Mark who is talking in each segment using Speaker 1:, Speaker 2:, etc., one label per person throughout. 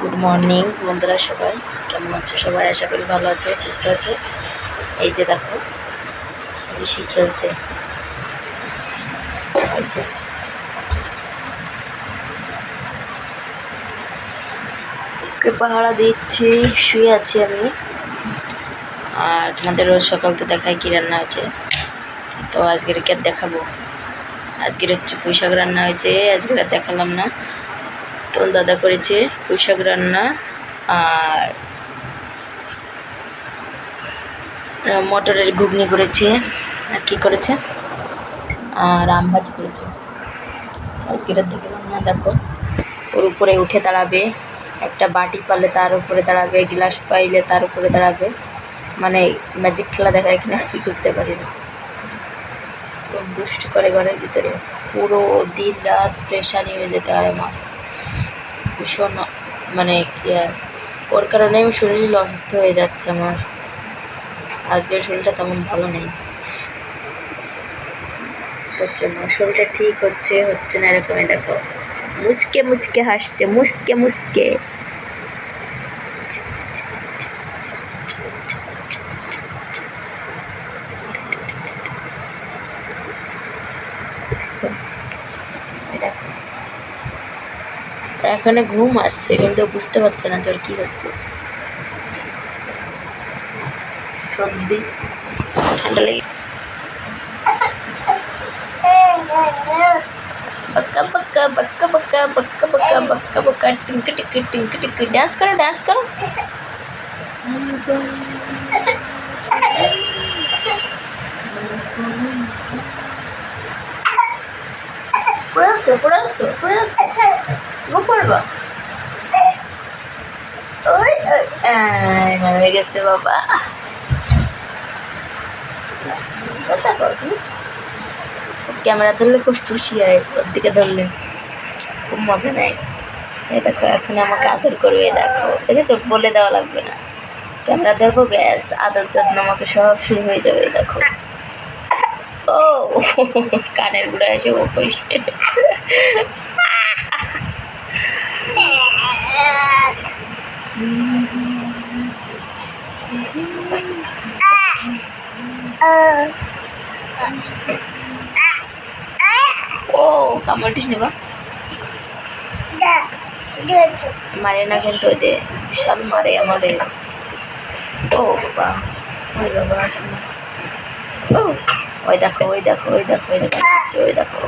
Speaker 1: Good morning বন্ধুরা সবাই। কেমন আছো সবাই? আশা করি ভালো আছো, সুস্থ আছো। এই যে দেখো, ঋষি খেলছে। ওকে পাহারা দিচ্ছি, শুয়ে আছি আমি। আর তোমাদের রোজ সকাল তো দেখায় কী রান্না হয়েছে। তো আজকের কে দেখাবো? আজকের হচ্ছে পুঁইশাক রান্না হয়েছে, আজকের দেখালাম না। তো দাদা করেছে পুঁইশাক রান্না আর মটরের ঘুগনি করেছে। আর কি করেছে? আর আমবাজ করেছে। আর দেখলাম না, দেখো। ওর উপরে উঠে দাঁড়াবে। একটা বাটি পালে তার উপরে দাঁড়াবে, গ্লাস পাইলে তার উপরে দাঁড়াবে। মানে ম্যাজিক খেলা দেখায় কিনা আমি বুঝতে পারি না। খুব দুষ্ট করে ঘরের ভিতরে। পুরো দিন রাত প্রেশানি হয়ে যেতে হয় আমার। ভীষণ মানে আর ওর কারণে আমি শরীর অসুস্থ হয়ে যাচ্ছে আমার। আজকের শরীরটা তেমন ভালো নেই। শরীরটা ঠিক হচ্ছে হচ্ছে না এরকমই দেখো। মুসকে মুসকে হাসছে, মুসকে মুসকে। দেখো। এখানে ঘুম আসছে কিন্তু ও বুঝতে পারছে না যে ওর কি হচ্ছে সর্দি ঠান্ডা লেগে बक्का बक्का बक्का बक्का बक्का बक्का बक्का बक्का टिंक टिक टिंक टिक डांस करो डांस करो পড়াছো পড়াছো পড়াছো গো পড়বা। ওই হয়ে গেছে বাবা। ক্যামেরা ধরলে খুব খুশি হয় ওর দিকে ধরলে খুব মজা নেয়। দেখো, এখন আমাকে আদর করবে দেখো। দেখেছ? বলে দেওয়া লাগবে না। ক্যামেরা ধরবো, ব্যাস, আদর যত্ন আমাকে সব শুরু হয়ে যাবে দেখো। ও, কানের গুঁড়ো এসে ও করিস ও মারে না কিন্তু ওই যে, বিশাল মারে আমাদের। ও, বাবা, ওই বাবা ওই দেখো ওই দেখো ওই দেখো ওই দেখো ওই দেখো।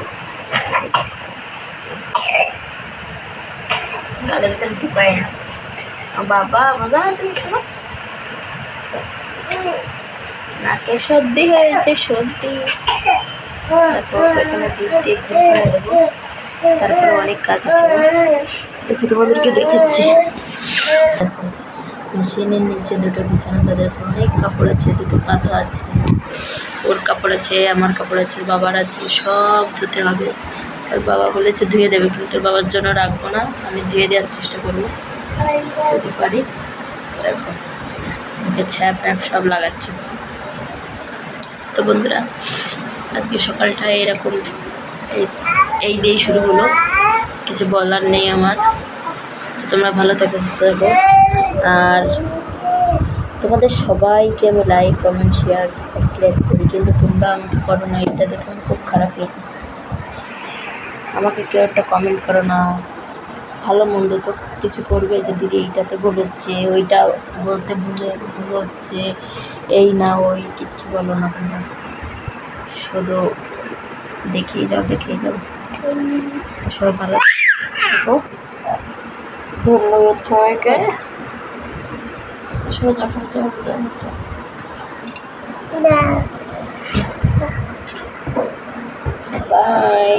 Speaker 1: গালের ভিতরে ঢুকায় না ও বাবা মজা আছে নাকে সর্দি হয়েছে সর্দি দেখো এখানে দুধ দিয়ে ঘুম দেবো তারপরে অনেক কাজ আছে দেখো তোমাদেরকে দেখাচ্ছি মেশিনের নিচে দুটো বিছানা চাদর আছে অনেক কাপড় আছে দুটো কাঁথা আছে ওর কাপড় আছে আমার কাপড় আছে বাবার আছে সব ধুতে হবে ওর বাবা বলেছে ধুয়ে দেবে, কিন্তু তোর বাবার জন্য রাখব না, আমি ধুয়ে দেওয়ার চেষ্টা করব। যদি পারি, দেখো ছ্যাপ ট্যাপ সব লাগাচ্ছে। তো বন্ধুরা, আজকে সকালটা এরকম, এই দিয়েই শুরু হলো। কিছু বলার নেই আমার। তোমরা ভালো থাকো, সুস্থ থাকো। আর তোমাদের সবাইকে আমি লাইক কমেন্ট শেয়ার সাবস্ক্রাইব করি। কিন্তু তোমরা আমাকে করো না, এটা দেখে আমার খুব খারাপ লাগে। আমাকে কেউ একটা কমেন্ট করো না। ভালো মন্দ তো কিছু করবে যে দিদি এইটাতে ভুল হচ্ছে ওইটা বলতে ভুলে ভুল হচ্ছে এই না ওই কিচ্ছু বলো না তোমরা। শুধু দেখিয়ে যাও দেখিয়ে যাও। তো সবাই ভালো থাকো। ধন্যবাদ সবাইকে। সোজা করতে হবে বাই।